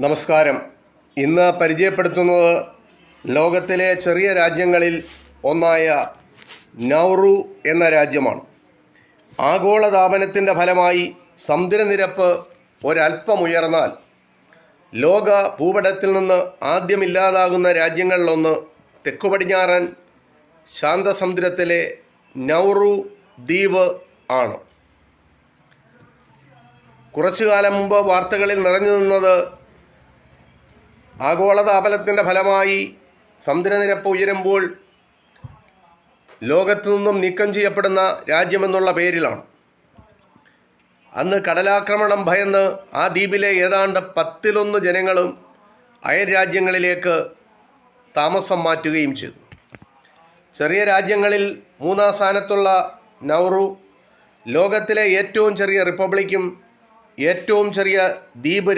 നമസ്കാരം. ഇന്ന് പരിചയപ്പെടുത്തുന്നത് ലോകത്തിലെ ചെറിയ രാജ്യങ്ങളിൽ ഒന്നായ നൗറു എന്ന രാജ്യമാണ്. ആഗോളതാപനത്തിന്റെ ഫലമായി സമുദ്രനിരപ്പ് ഒരല്പം ഉയർന്നാൽ ലോക ഭൂപടത്തിൽ നിന്ന് ആദ്യമില്ലാതാകുന്ന രാജ്യങ്ങളിലൊന്ന് തെക്കു പടിഞ്ഞാറൻ ശാന്തസമുദ്രത്തിലെ നൗറു ദ്വീപ് ആണ്. കുറച്ചു കാലം മുമ്പ് വാർത്തകളിൽ നിറഞ്ഞു നിന്നത് ആഗോളതാപനത്തിന്റെ ഫലമായി സമുദ്രനിരപ്പ് ഉയരുമ്പോൾ ലോകത്തു നിന്നും നീക്കം ചെയ്യപ്പെടുന്ന രാജ്യമെന്നുള്ള പേരിലാണ്. അന്ന് കടലാക്രമണം ഭയന്ന് ആ ദ്വീപിലെ ഏതാണ്ട് പത്തിലൊന്ന് ജനങ്ങളും അയൽ രാജ്യങ്ങളിലേക്ക് താമസം മാറ്റുകയും ചെയ്തു. ചെറിയ രാജ്യങ്ങളിൽ മൂന്നാം സ്ഥാനത്തുള്ള നൗറു ലോകത്തിലെ ഏറ്റവും ചെറിയ റിപ്പബ്ലിക്കും ഏറ്റവും ചെറിയ ദ്വീപ്